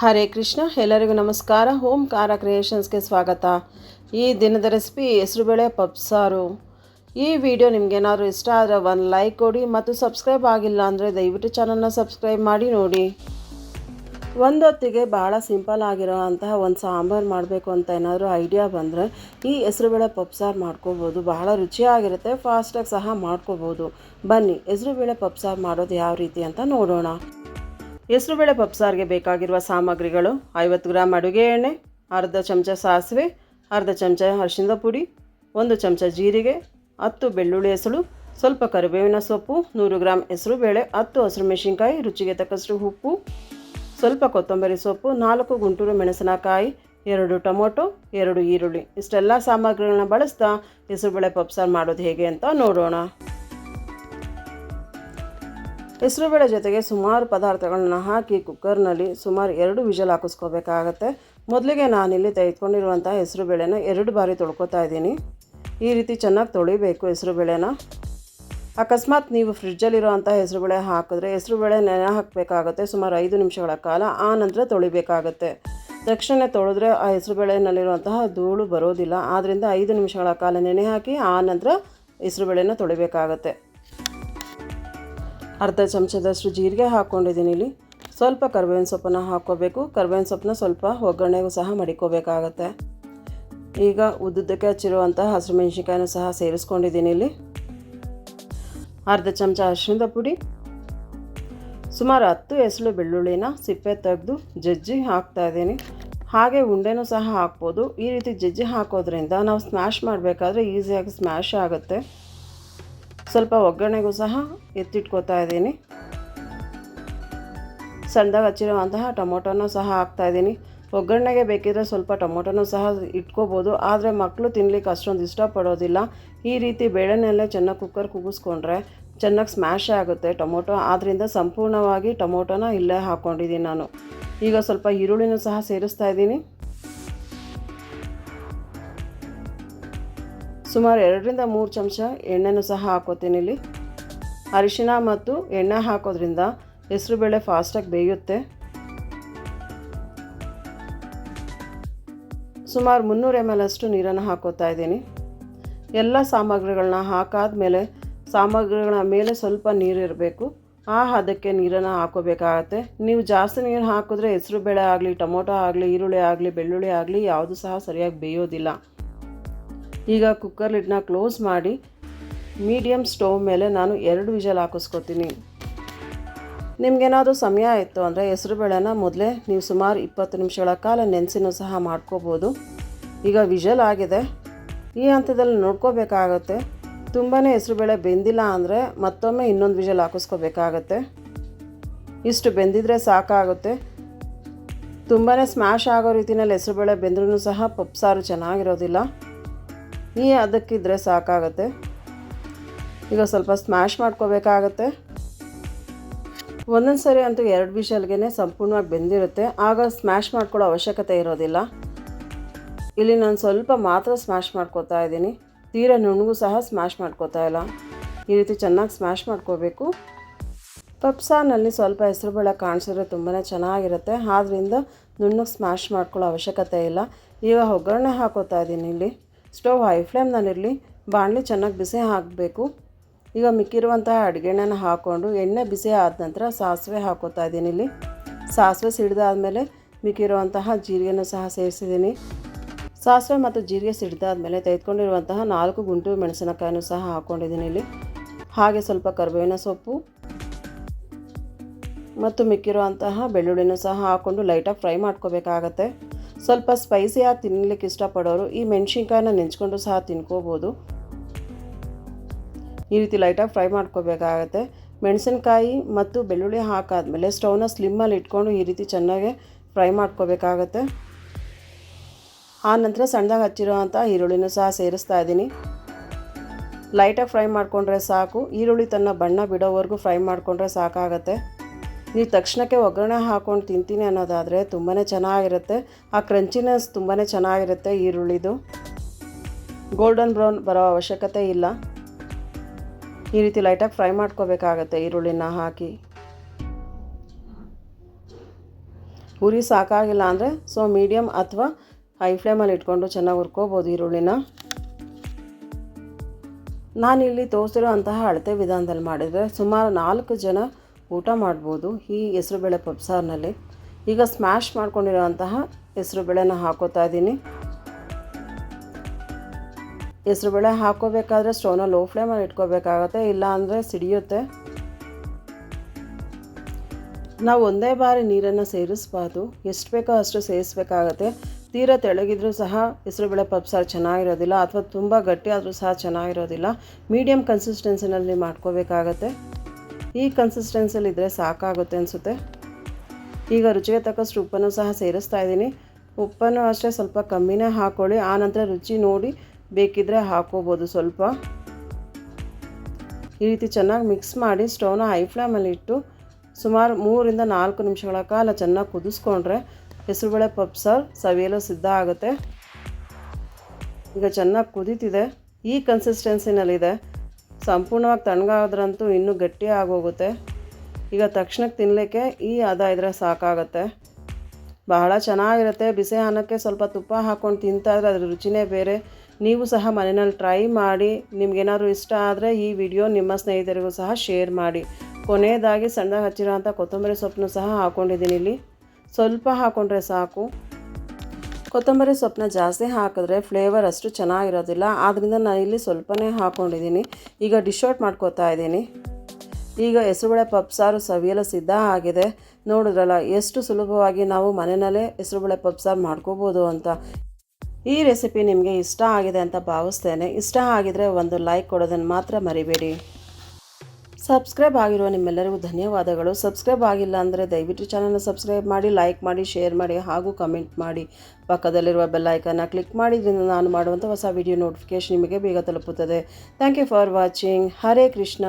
ಹರೇ ಕೃಷ್ಣ, ಎಲ್ಲರಿಗೂ ನಮಸ್ಕಾರ. ಓಂಕಾರ ಕ್ರಿಯೇಷನ್ಸ್ಗೆ ಸ್ವಾಗತ. ಈ ದಿನದ ರೆಸಿಪಿ ಹೆಸರುಬೇಳೆ ಪಪ್ಸಾರು ಈ ವಿಡಿಯೋ ನಿಮಗೇನಾದರೂ ಇಷ್ಟ ಆದರೆ ಒಂದು ಲೈಕ್ ಕೊಡಿ ಮತ್ತು ಸಬ್ಸ್ಕ್ರೈಬ್ ಆಗಿಲ್ಲ ಅಂದರೆ ದಯವಿಟ್ಟು ಚಾನಲ್ನ ಸಬ್ಸ್ಕ್ರೈಬ್ ಮಾಡಿ ನೋಡಿ. ಒಂದೊತ್ತಿಗೆ ಭಾಳ ಸಿಂಪಲ್ ಆಗಿರೋ ಅಂತಹ ಒಂದು ಸಾಂಬಾರು ಮಾಡಬೇಕು ಅಂತ ಏನಾದರೂ ಐಡಿಯಾ ಬಂದರೆ ಈ ಹೆಸರುಬೇಳೆ ಪಪ್ಸಾರು ಮಾಡ್ಕೋಬೋದು. ಬಹಳ ರುಚಿಯಾಗಿರುತ್ತೆ, ಫಾಸ್ಟಾಗಿ ಸಹ ಮಾಡ್ಕೋಬೋದು. ಬನ್ನಿ ಹೆಸರುಬೇಳೆ ಪಪ್ಸಾರು ಮಾಡೋದು ಯಾವ ರೀತಿ ಅಂತ ನೋಡೋಣ. ಹೆಸರುಬೇಳೆ ಪಪ್ಸಾರಿಗೆ ಬೇಕಾಗಿರುವ ಸಾಮಗ್ರಿಗಳು, ಐವತ್ತು ಗ್ರಾಮ್ ಅಡುಗೆ ಎಣ್ಣೆ, ಅರ್ಧ ಚಮಚ ಸಾಸಿವೆ, ಅರ್ಧ ಚಮಚ ಅರಿಶಿಣದ ಪುಡಿ, ಒಂದು ಚಮಚ ಜೀರಿಗೆ, ಹತ್ತು ಬೆಳ್ಳುಳ್ಳಿ ಹೆಸಳು, ಸ್ವಲ್ಪ ಕರಿಬೇವಿನ ಸೊಪ್ಪು, ನೂರು ಗ್ರಾಮ್ ಹೆಸರುಬೇಳೆ ಹತ್ತು ಹಸಿರು ಮೆಣಸಿನ್ಕಾಯಿ, ರುಚಿಗೆ ತಕ್ಕಷ್ಟು ಉಪ್ಪು, ಸ್ವಲ್ಪ ಕೊತ್ತಂಬರಿ ಸೊಪ್ಪು, ನಾಲ್ಕು ಗುಂಟೂರು ಮೆಣಸಿನಕಾಯಿ, ಎರಡು ಟೊಮೊಟೊ, ಎರಡು ಈರುಳ್ಳಿ. ಇಷ್ಟೆಲ್ಲ ಸಾಮಗ್ರಿಗಳನ್ನ ಬಳಸ್ತಾ ಹೆಸರುಬೇಳೆ ಪಪ್ಸಾರು ಮಾಡೋದು ಹೇಗೆ ಅಂತ ನೋಡೋಣ. ಹೆಸರುಬೇಳೆ ಜೊತೆಗೆ ಸುಮಾರು ಪದಾರ್ಥಗಳನ್ನ ಹಾಕಿ ಕುಕ್ಕರ್ನಲ್ಲಿ ಸುಮಾರು ಎರಡು ವಿಜಲ್ ಹಾಕಿಸ್ಕೋಬೇಕಾಗತ್ತೆ. ಮೊದಲಿಗೆ ನಾನಿಲ್ಲಿ ತೆಗೆದುಕೊಂಡಿರುವಂಥ ಹೆಸರುಬೇಳೆನ ಎರಡು ಬಾರಿ ತೊಳ್ಕೊತಾ ಇದ್ದೀನಿ. ಈ ರೀತಿ ಚೆನ್ನಾಗಿ ತೊಳಿಬೇಕು ಹೆಸರುಬೇಳೆನ. ಅಕಸ್ಮಾತ್ ನೀವು ಫ್ರಿಡ್ಜಲ್ಲಿರೋವಂಥ ಹೆಸರುಬೇಳೆ ಹಾಕಿದ್ರೆ ಹೆಸರುಬೇಳೆ ನೆನೆ ಹಾಕಬೇಕಾಗುತ್ತೆ, ಸುಮಾರು ಐದು ನಿಮಿಷಗಳ ಕಾಲ, ಆ ನಂತರ ತೊಳಿಬೇಕಾಗತ್ತೆ. ತಕ್ಷಣ ತೊಳೆದ್ರೆ ಆ ಹೆಸರುಬೇಳೆನಲ್ಲಿರುವಂತಹ ಧೂಳು ಬರೋದಿಲ್ಲ. ಆದ್ದರಿಂದ ಐದು ನಿಮಿಷಗಳ ಕಾಲ ನೆನೆ ಹಾಕಿ, ಆ ನಂತರ ಹೆಸರುಬೇಳೆನ ತೊಳಿಬೇಕಾಗತ್ತೆ. ಅರ್ಧ ಚಮಚದಷ್ಟು ಜೀರಿಗೆ ಹಾಕ್ಕೊಂಡಿದ್ದೀನಿ ಇಲ್ಲಿ. ಸ್ವಲ್ಪ ಕರ್ಬೇವಿನ ಸೊಪ್ಪನ್ನು ಹಾಕ್ಕೋಬೇಕು. ಕರ್ಬೇವಿನ ಸೊಪ್ಪನ್ನ ಸ್ವಲ್ಪ ಒಗ್ಗರಣೆಗೂ ಸಹ ಮಡಿಕೋಬೇಕಾಗತ್ತೆ. ಈಗ ಉದ್ದುದ್ದಕ್ಕೆ ಹಚ್ಚಿರುವಂಥ ಹಸಿರು ಮೆಣಸಿನ್ಕಾಯಿನೂ ಸಹ ಸೇರಿಸ್ಕೊಂಡಿದ್ದೀನಿ ಇಲ್ಲಿ. ಅರ್ಧ ಚಮಚ ಅರಿಶಿಣದ ಪುಡಿ. ಸುಮಾರು ಹತ್ತು ಎಸಳು ಬೆಳ್ಳುಳ್ಳಿನ ಸಿಪ್ಪೆ ತೆಗೆದು ಜಜ್ಜಿ ಹಾಕ್ತಾ ಇದ್ದೀನಿ. ಹಾಗೆ ಉಂಡೆನೂ ಸಹ ಹಾಕ್ಬೋದು. ಈ ರೀತಿ ಜಜ್ಜಿ ಹಾಕೋದ್ರಿಂದ ನಾವು ಸ್ಮ್ಯಾಶ್ ಮಾಡಬೇಕಾದ್ರೆ ಈಸಿಯಾಗಿ ಸ್ಮ್ಯಾಶ್ ಆಗುತ್ತೆ. ಸ್ವಲ್ಪ ಒಗ್ಗರಣೆಗೂ ಸಹ ಎತ್ತಿಟ್ಕೋತಾ ಇದ್ದೀನಿ. ಸಣ್ಣದಾಗಿ ಹಚ್ಚಿರುವಂತಹ ಟೊಮೊಟೊನೂ ಸಹ ಹಾಕ್ತಾ ಇದ್ದೀನಿ. ಒಗ್ಗರಣೆಗೆ ಬೇಕಿದ್ರೆ ಸ್ವಲ್ಪ ಟೊಮೊಟೊನೂ ಸಹ ಇಟ್ಕೋಬೋದು. ಆದರೆ ಮಕ್ಕಳು ತಿನ್ನಲಿಕ್ಕೆ ಅಷ್ಟೊಂದು ಇಷ್ಟಪಡೋದಿಲ್ಲ. ಈ ರೀತಿ ಬೇಳೆನೆಲ್ಲ ಚೆನ್ನಾಗಿ ಕುಕ್ಕರ್ ಕುಗಿಸ್ಕೊಂಡ್ರೆ ಚೆನ್ನಾಗಿ ಸ್ಮ್ಯಾಶ್ ಆಗುತ್ತೆ ಟೊಮೊಟೊ. ಆದ್ದರಿಂದ ಸಂಪೂರ್ಣವಾಗಿ ಟೊಮೊಟೊನ ಇಲ್ಲೇ ಹಾಕ್ಕೊಂಡಿದ್ದೀನಿ ನಾನು. ಈಗ ಸ್ವಲ್ಪ ಈರುಳ್ಳಿನೂ ಸಹ ಸೇರಿಸ್ತಾ ಇದ್ದೀನಿ. ಸುಮಾರು ಎರಡರಿಂದ ಮೂರು ಚಮಚ ಎಣ್ಣೆನೂ ಸಹ ಹಾಕೋತೀನಿ ಇಲ್ಲಿ. ಅರಿಶಿನ ಮತ್ತು ಎಣ್ಣೆ ಹಾಕೋದ್ರಿಂದ ಹೆಸರುಬೇಳೆ ಫಾಸ್ಟಾಗಿ ಬೇಯುತ್ತೆ. ಸುಮಾರು ಮುನ್ನೂರು ಎಂ ಎಲ್ ಅಷ್ಟು ನೀರನ್ನು ಹಾಕೋತಾ ಇದ್ದೀನಿ. ಎಲ್ಲ ಸಾಮಗ್ರಿಗಳನ್ನ ಹಾಕಾದ ಮೇಲೆ ಸಾಮಗ್ರಿಗಳ ಮೇಲೆ ಸ್ವಲ್ಪ ನೀರಿರಬೇಕು ಆ ಹದಕ್ಕೆ ನೀರನ್ನು ಹಾಕೋಬೇಕಾಗತ್ತೆ. ನೀವು ಜಾಸ್ತಿ ನೀರು ಹಾಕಿದ್ರೆ ಹೆಸರು ಬೇಳೆ ಆಗಲಿ, ಟೊಮೊಟೊ ಆಗಲಿ, ಈರುಳ್ಳಿ ಆಗಲಿ, ಬೆಳ್ಳುಳ್ಳಿ ಆಗಲಿ ಯಾವುದು ಸಹ ಸರಿಯಾಗಿ ಬೇಯೋದಿಲ್ಲ. ಈಗ ಕುಕ್ಕರ್ ಲಿಡ್ನ ಕ್ಲೋಸ್ ಮಾಡಿ ಮೀಡಿಯಮ್ ಸ್ಟೋವ್ ಮೇಲೆ ನಾನು ಎರಡು ವಿಜಲ್ ಹಾಕಿಸ್ಕೊತೀನಿ. ನಿಮಗೇನಾದರೂ ಸಮಯ ಆಯಿತು ಅಂದರೆ ಹೆಸರುಬೇಳೆನ ಮೊದಲೇ ನೀವು ಸುಮಾರು ಇಪ್ಪತ್ತು ನಿಮಿಷಗಳ ಕಾಲ ನೆನೆಸಿನೂ ಸಹ ಮಾಡ್ಕೋಬೋದು. ಈಗ ವಿಜಲ್ ಆಗಿದೆ. ಈ ಹಂತದಲ್ಲಿ ನೋಡ್ಕೋಬೇಕಾಗತ್ತೆ. ತುಂಬಾ ಹೆಸರುಬೇಳೆ ಬೆಂದಿಲ್ಲ ಅಂದರೆ ಮತ್ತೊಮ್ಮೆ ಇನ್ನೊಂದು ವಿಜಲ್ ಹಾಕಿಸ್ಕೋಬೇಕಾಗತ್ತೆ. ಇಷ್ಟು ಬೆಂದಿದ್ರೆ ಸಾಕಾಗುತ್ತೆ. ತುಂಬಾ ಸ್ಮ್ಯಾಶ್ ಆಗೋ ರೀತಿಯಲ್ಲಿ ಹೆಸರುಬೇಳೆ ಬೆಂದ್ರೂ ಸಹ ಪಪ್ಸಾರು ಚೆನ್ನಾಗಿರೋದಿಲ್ಲ. ಈ ಅದಕ್ಕಿದ್ರೆ ಸಾಕಾಗುತ್ತೆ. ಈಗ ಸ್ವಲ್ಪ ಸ್ಮ್ಯಾಶ್ ಮಾಡ್ಕೋಬೇಕಾಗತ್ತೆ. ಒಂದೊಂದು ಸರಿ ಅಂತೂ ಎರಡು ವಿಷಲ್ಗೆ ಸಂಪೂರ್ಣವಾಗಿ ಬೆಂದಿರುತ್ತೆ. ಆಗ ಸ್ಮ್ಯಾಶ್ ಮಾಡ್ಕೊಳ್ಳೋ ಅವಶ್ಯಕತೆ ಇರೋದಿಲ್ಲ. ಇಲ್ಲಿ ನಾನು ಸ್ವಲ್ಪ ಮಾತ್ರ ಸ್ಮ್ಯಾಶ್ ಮಾಡ್ಕೋತಾ ಇದ್ದೀನಿ. ತೀರ ನುಣ್ಣಗೂ ಸಹ ಸ್ಮ್ಯಾಶ್ ಮಾಡ್ಕೋತಾ ಇಲ್ಲ. ಈ ರೀತಿ ಚೆನ್ನಾಗಿ ಸ್ಮ್ಯಾಶ್ ಮಾಡ್ಕೋಬೇಕು. ಪಪ್ಸಾನಲ್ಲಿ ಸ್ವಲ್ಪ ಹೆಸರುಬೇಳೆ ಕಾಣಿಸಿದ್ರೆ ತುಂಬಾ ಚೆನ್ನಾಗಿರುತ್ತೆ. ಆದ್ದರಿಂದ ನುಣ್ಣಗೆ ಸ್ಮ್ಯಾಶ್ ಮಾಡ್ಕೊಳ್ಳೋ ಅವಶ್ಯಕತೆ ಇಲ್ಲ. ಈಗ ಒಗ್ಗರಣೆ ಹಾಕೋತಾ ಇದ್ದೀನಿ ಇಲ್ಲಿ. ಸ್ಟವ್ ಹೈ ಫ್ಲೇಮ್ನಲ್ಲಿರಲಿ ಬಾಣಲಿ ಚೆನ್ನಾಗಿ ಬಿಸಿ ಹಾಕಬೇಕು. ಈಗ ಮಿಕ್ಕಿರುವಂತಹ ಅಡುಗೆಣ್ಣೆನ ಹಾಕ್ಕೊಂಡು ಎಣ್ಣೆ ಬಿಸಿ ಆದ ನಂತರ ಸಾಸಿವೆ ಹಾಕೋತಾ ಇದ್ದೀನಿ ಇಲ್ಲಿ. ಸಾಸಿವೆ ಸಿಡಿದಾದ್ಮೇಲೆ ಮಿಕ್ಕಿರುವಂತಹ ಜೀರಿಗೆನೂ ಸಹ ಸೇರಿಸಿದ್ದೀನಿ. ಸಾಸಿವೆ ಮತ್ತು ಜೀರಿಗೆ ಸಿಡಿದಾದ್ಮೇಲೆ ತೆಗೆದುಕೊಂಡಿರುವಂತಹ ನಾಲ್ಕು ಗುಂಟು ಮೆಣಸಿನಕಾಯಿನೂ ಸಹ ಹಾಕ್ಕೊಂಡಿದ್ದೀನಿ ಇಲ್ಲಿ. ಹಾಗೆ ಸ್ವಲ್ಪ ಕರಿಬೇವಿನ ಸೊಪ್ಪು ಮತ್ತು ಮಿಕ್ಕಿರುವಂತಹ ಬೆಳ್ಳುಳ್ಳಿನೂ ಸಹ ಹಾಕ್ಕೊಂಡು ಲೈಟಾಗಿ ಫ್ರೈ ಮಾಡ್ಕೋಬೇಕಾಗತ್ತೆ. ಸ್ವಲ್ಪ ಸ್ಪೈಸಿಯಾಗಿ ತಿನ್ನಲಿಕ್ಕೆ ಇಷ್ಟಪಡೋರು ಈ ಮೆಣಸಿನ್ಕಾಯನ್ನ ನೆಂಚ್ಕೊಂಡು ಸಹ ತಿನ್ಕೋಬೋದು. ಈ ರೀತಿ ಲೈಟಾಗಿ ಫ್ರೈ ಮಾಡ್ಕೋಬೇಕಾಗತ್ತೆ. ಮೆಣಸಿನ್ಕಾಯಿ ಮತ್ತು ಬೆಳ್ಳುಳ್ಳಿ ಹಾಕಾದಮೇಲೆ ಸ್ಟವ್ನ ಸ್ಲಿಮ್ಮಲ್ಲಿ ಇಟ್ಕೊಂಡು ಈ ರೀತಿ ಚೆನ್ನಾಗಿ ಫ್ರೈ ಮಾಡ್ಕೋಬೇಕಾಗತ್ತೆ. ಆ ನಂತರ ಸಣ್ಣದಾಗಿ ಹಚ್ಚಿರೋವಂಥ ಈರುಳ್ಳಿನೂ ಸಹ ಸೇರಿಸ್ತಾ ಇದ್ದೀನಿ. ಲೈಟಾಗಿ ಫ್ರೈ ಮಾಡಿಕೊಂಡ್ರೆ ಸಾಕು. ಈರುಳ್ಳಿ ತನ್ನ ಬಣ್ಣ ಬಿಡೋವರೆಗೂ ಫ್ರೈ ಮಾಡಿಕೊಂಡ್ರೆ ಸಾಕಾಗತ್ತೆ. ನೀವು ತಕ್ಷಣಕ್ಕೆ ಒಗ್ಗರಣೆ ಹಾಕ್ಕೊಂಡು ತಿಂತೀನಿ ಅನ್ನೋದಾದರೆ ತುಂಬಾ ಚೆನ್ನಾಗಿರುತ್ತೆ. ಆ ಕ್ರಂಚಿನೆಸ್ ತುಂಬಾ ಚೆನ್ನಾಗಿರುತ್ತೆ ಈರುಳ್ಳಿದು. ಗೋಲ್ಡನ್ ಬ್ರೌನ್ ಬರೋ ಅವಶ್ಯಕತೆ ಇಲ್ಲ. ಈ ರೀತಿ ಲೈಟಾಗಿ ಫ್ರೈ ಮಾಡ್ಕೋಬೇಕಾಗತ್ತೆ ಈರುಳ್ಳಿನ ಹಾಕಿ. ಉರಿ ಸಾಕಾಗಿಲ್ಲ ಅಂದರೆ ಸೊ ಮೀಡಿಯಮ್ ಅಥವಾ ಹೈ ಫ್ಲೇಮಲ್ಲಿ ಇಟ್ಕೊಂಡು ಚೆನ್ನಾಗಿ ಹುರ್ಕೋಬೋದು ಈರುಳ್ಳಿನ. ನಾನಿಲ್ಲಿ ತೋರಿಸಿರೋ ಅಂತಹ ಅಳತೆ ವಿಧಾನದಲ್ಲಿ ಮಾಡಿದರೆ ಸುಮಾರು ನಾಲ್ಕು ಜನ ಊಟ ಮಾಡ್ಬೋದು. ಈ ಹೆಸರುಬೇಳೆ ಪಪ್ಸಾರ್ನಲ್ಲಿ. ಈಗ ಸ್ಮ್ಯಾಶ್ ಮಾಡ್ಕೊಂಡಿರೋಂತಹ ಹೆಸರುಬೇಳೆನ ಹಾಕೋತಾ ಇದ್ದೀನಿ. ಹೆಸರುಬೇಳೆ ಹಾಕೋಬೇಕಾದ್ರೆ ಸ್ಟೋವ್ನ ಲೋ ಫ್ಲೇಮಲ್ಲಿ ಇಟ್ಕೋಬೇಕಾಗತ್ತೆ, ಇಲ್ಲ ಅಂದರೆ ಸಿಡಿಯುತ್ತೆ. ನಾವು ಒಂದೇ ಬಾರಿ ನೀರನ್ನು ಸೇರಿಸ್ಬಾರ್ದು. ಎಷ್ಟು ಬೇಕೋ ಅಷ್ಟು ಸೇರಿಸ್ಬೇಕಾಗತ್ತೆ. ತೀರಾ ತೆಳಗಿದ್ರೂ ಸಹ ಹೆಸರುಬೇಳೆ ಪಪ್ಸಾರ್ ಚೆನ್ನಾಗಿರೋದಿಲ್ಲ, ಅಥವಾ ತುಂಬ ಗಟ್ಟಿ ಆದರೂ ಸಹ ಚೆನ್ನಾಗಿರೋದಿಲ್ಲ. ಮೀಡಿಯಂ ಕನ್ಸಿಸ್ಟೆನ್ಸಿನಲ್ಲಿ ಮಾಡ್ಕೋಬೇಕಾಗತ್ತೆ. ಈ ಕನ್ಸಿಸ್ಟೆನ್ಸಲ್ಲಿ ಇದ್ದರೆ ಸಾಕಾಗುತ್ತೆ ಅನಿಸುತ್ತೆ. ಈಗ ರುಚಿಗೆ ತಕ್ಕಷ್ಟು ಉಪ್ಪನ್ನು ಸಹ ಸೇರಿಸ್ತಾ ಇದ್ದೀನಿ. ಉಪ್ಪನ್ನು ಅಷ್ಟೇ ಸ್ವಲ್ಪ ಕಮ್ಮಿನೇ ಹಾಕ್ಕೊಳ್ಳಿ ಆನಂತರ ರುಚಿ ನೋಡಿ ಬೇಕಿದ್ದರೆ ಹಾಕೋಬೋದು ಸ್ವಲ್ಪ. ಈ ರೀತಿ ಚೆನ್ನಾಗಿ ಮಿಕ್ಸ್ ಮಾಡಿ ಸ್ಟವ್ನ ಹೈ ಫ್ಲೇಮಲ್ಲಿ ಇಟ್ಟು ಸುಮಾರು ಮೂರಿಂದ ನಾಲ್ಕು ನಿಮಿಷಗಳ ಕಾಲ ಚೆನ್ನಾಗಿ ಕುದಿಸ್ಕೊಂಡ್ರೆ ಹೆಸರುಬೇಳೆ ಪಪ್ಸಾರು ಸವಿಯಲು ಸಿದ್ಧ ಆಗುತ್ತೆ. ಈಗ ಚೆನ್ನಾಗಿ ಕುದೀತಿದೆ. ಈ ಕನ್ಸಿಸ್ಟೆನ್ಸಿನಲ್ಲಿದೆ ಸಂಪೂರ್ಣವಾಗಿ ತಣ್ಣಗಾದ್ರಂತೂ ಇನ್ನೂ ಗಟ್ಟಿ ಆಗೋಗುತ್ತೆ. ಈಗ ತಕ್ಷಣಕ್ಕೆ ತಿನ್ನಲಿಕ್ಕೆ ಈ ಹದ ಇದ್ರೆ ಸಾಕಾಗುತ್ತೆ. ಬಹಳ ಚೆನ್ನಾಗಿರುತ್ತೆ. ಬಿಸಿ ಅನ್ನಕ್ಕೆ ಸ್ವಲ್ಪ ತುಪ್ಪ ಹಾಕ್ಕೊಂಡು ತಿಂತಾಯಿದ್ರೆ ಅದ್ರ ರುಚಿನೇ ಬೇರೆ. ನೀವು ಸಹ ಮನೆಯಲ್ಲಿ ಟ್ರೈ ಮಾಡಿ. ನಿಮಗೇನಾದರೂ ಇಷ್ಟ ಆದರೆ ಈ ವಿಡಿಯೋ ನಿಮ್ಮ ಸ್ನೇಹಿತರಿಗೂ ಸಹ ಶೇರ್ ಮಾಡಿ. ಕೊನೆಯದಾಗಿ ಸಣ್ಣದಾಗಿ ಹಚ್ಚಿರೋಂಥ ಕೊತ್ತಂಬರಿ ಸೊಪ್ಪನ್ನು ಸಹ ಹಾಕ್ಕೊಂಡಿದ್ದೀನಿ ಇಲ್ಲಿ. ಸ್ವಲ್ಪ ಹಾಕ್ಕೊಂಡ್ರೆ ಸಾಕು. ಕೊತ್ತಂಬರಿ ಸೊಪ್ಪನ್ನ ಜಾಸ್ತಿ ಹಾಕಿದ್ರೆ ಫ್ಲೇವರ್ ಅಷ್ಟು ಚೆನ್ನಾಗಿರೋದಿಲ್ಲ. ಆದ್ದರಿಂದ ನಾನು ಇಲ್ಲಿ ಸ್ವಲ್ಪನೇ ಹಾಕ್ಕೊಂಡಿದ್ದೀನಿ ಈಗ ಡಿಶ್ ಔಟ್ ಮಾಡ್ಕೋತಾ ಇದ್ದೀನಿ. ಈಗ ಹೆಸರುಬೇಳೆ ಪಪ್ಸಾರು ಸವಿಯಲು ಸಿದ್ಧ ಆಗಿದೆ. ನೋಡಿದ್ರಲ್ಲ, ಎಷ್ಟು ಸುಲಭವಾಗಿ ನಾವು ಮನೆಯಲ್ಲೇ ಹೆಸರುಬೇಳೆ ಪಪ್ಸಾರು ಮಾಡ್ಕೋಬೋದು ಅಂತ. ಈ ರೆಸಿಪಿ ನಿಮಗೆ ಇಷ್ಟ ಆಗಿದೆ ಅಂತ ಭಾವಿಸ್ತೇನೆ. ಇಷ್ಟ ಆಗಿದರೆ ಒಂದು ಲೈಕ್ ಕೊಡೋದನ್ನು ಮಾತ್ರ ಮರಿಬೇಡಿ. ಸಬ್ಸ್ಕ್ರೈಬ್ ಆಗಿರುವ ನಿಮ್ಮೆಲ್ಲರಿಗೂ ಧನ್ಯವಾದಗಳು. ಸಬ್ಸ್ಕ್ರೈಬ್ ಆಗಿಲ್ಲ ಅಂದರೆ ದಯವಿಟ್ಟು ಚಾನಲ್ನ ಸಬ್ಸ್ಕ್ರೈಬ್ ಮಾಡಿ ಲೈಕ್ ಮಾಡಿ ಶೇರ್ ಮಾಡಿ ಹಾಗೂ ಕಮೆಂಟ್ ಮಾಡಿ. ಪಕ್ಕದಲ್ಲಿರುವ ಬೆಲ್ಲೈಕನ್ನ ಕ್ಲಿಕ್ ಮಾಡಿದ್ರಿಂದ ನಾನು ಮಾಡುವಂಥ ಹೊಸ ವಿಡಿಯೋ ನೋಟಿಫಿಕೇಶನ್ ನಿಮಗೆ ಬೇಗ ತಲುಪುತ್ತದೆ. Thank you for watching Hare Krishna